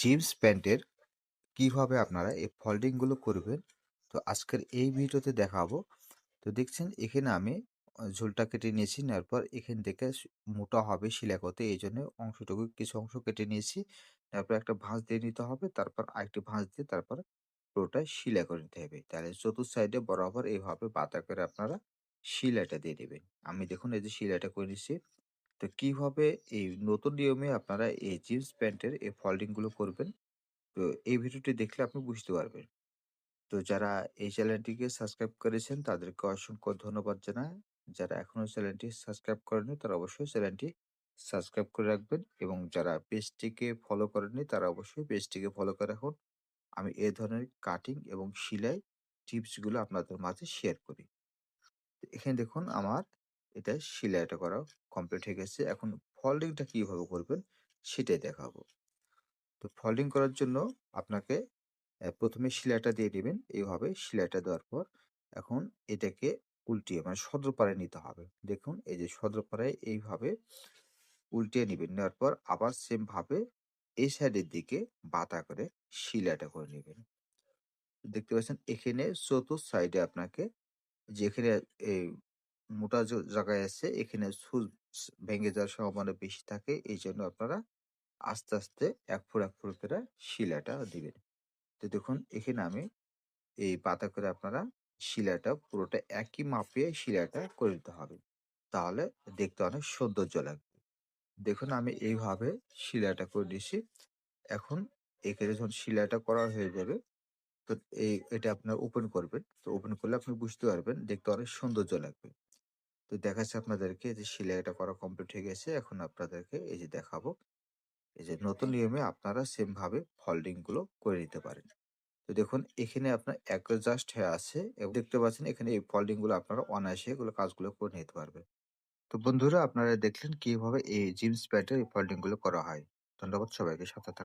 Jeans প্যান্টের কীভাবে আপনারা এই ফল্ডিংগুলো করবেন? তো আজকের এই ভিডিওতে দেখাবো। তো দেখছেন, এখানে আমি ঝোলটা কেটে নিয়েছি। নেওয়ার পর এখান থেকে মোটা হবে শিলা করতে। এই জন্য অংশটুকু, কিছু অংশ কেটে নিয়েছি। তারপর একটা ভাঁজ দিয়ে নিতে হবে। তারপর আরেকটি ভাঁজ দিয়ে তারপর পুরোটা শিলা করে নিতে হবে। তাহলে চতুর্থ সাইডে বরাবর এইভাবে বাতা করে আপনারা শিলাটা দিয়ে দেবেন। আমি দেখুন এই যে শিলাটা করে নিচ্ছি তো কীভাবে এই নতুন নিয়মে আপনারা এই জিন্স প্যান্টের এই ফল্ডিংগুলো করবেন। তো এই ভিডিওটি দেখলে আপনি বুঝতে পারবেন। তো যারা এই চ্যানেলটিকে সাবস্ক্রাইব করেছেন, তাদেরকে অসংখ্য ধন্যবাদ জানাই। যারা এখনও চ্যানেলটি সাবস্ক্রাইব করেনি তারা অবশ্যই চ্যানেলটি সাবস্ক্রাইব করে রাখবেন এবং যারা পেজটিকে ফলো করেননি, তারা অবশ্যই পেজটিকে ফলো করে রাখুন। আমি এই ধরনের কাটিং এবং সেলাই টিপসগুলো আপনাদের মাঝে শেয়ার করি। এখানে দেখুন, আমার এটা সেলাইটা করা কমপ্লিট হয়ে গেছে। এখন ফল্ডিংটা কীভাবে করবেন সেটাই দেখাবো। তো ফল্ডিং করার জন্য আপনাকে প্রথমে শিলাটা দিয়ে দিবেন। এইভাবে শিলাটা দেওয়ার পর এখন এটাকে উল্টিয়ে মানে সদর পাড়ায় নিতে হবে। দেখুন, এই যে সদর পাড়ায় এইভাবে উল্টিয়ে নেবেন। নেওয়ার পর আবার সেম ভাবে এই সাইডের দিকে বাতা করে শিলাটা করে নেবেন। দেখতে পাচ্ছেন, এখানে চতুর্থ সাইডে আপনাকে যেখানে মোটা জায়গায় আছে, এখানে সুচ ভেঙে যাওয়ার সম্ভাবনা বেশি থাকে এই জন্য আপনারা আস্তে আস্তে এক ফুট এক ফুট করে শিলাটা দিবেন। তো দেখুন, এখানে আমি এই পাতা করে আপনারা শিলাটা পুরোটা একই মাপে শিলাটা করে দিতে হবে। তাহলে দেখতে অনেক সৌন্দর্য লাগবে। দেখুন, আমি এইভাবে শিলাটা করে দিয়েছি এখন এখানে যখন শিলাটা করা হয়ে যাবে, তো এই, এটা আপনার ওপেন করবেন। তো ওপেন করলে আপনি বুঝতে পারবেন, দেখতে অনেক সৌন্দর্য লাগবে। তো দেখাচ্ছে আপনাদেরকে যে সেলাইটা করা কমপ্লিট হয়ে গেছে। এখন আপনাদেরকে এই যে দেখাবো। এই যে নতুন নিয়মে আপনারা সেম ভাবে ফল্ডিংগুলো করে নিতে পারেন। তো দেখুন এখানে আপনার অ্যাডজাস্ট হয়ে আছে এবং দেখতে পাচ্ছেন এখানে এই ফল্ডিংগুলো আপনারা অনায়াসে এগুলো কাজগুলো করে নিতে পারবেন তো বন্ধুরা আপনারা দেখলেন কীভাবে এই জিন্স প্যান্টের এই ফল্ডিংগুলো করা হয়। ধন্যবাদ সবাইকে সাথে থাকুন।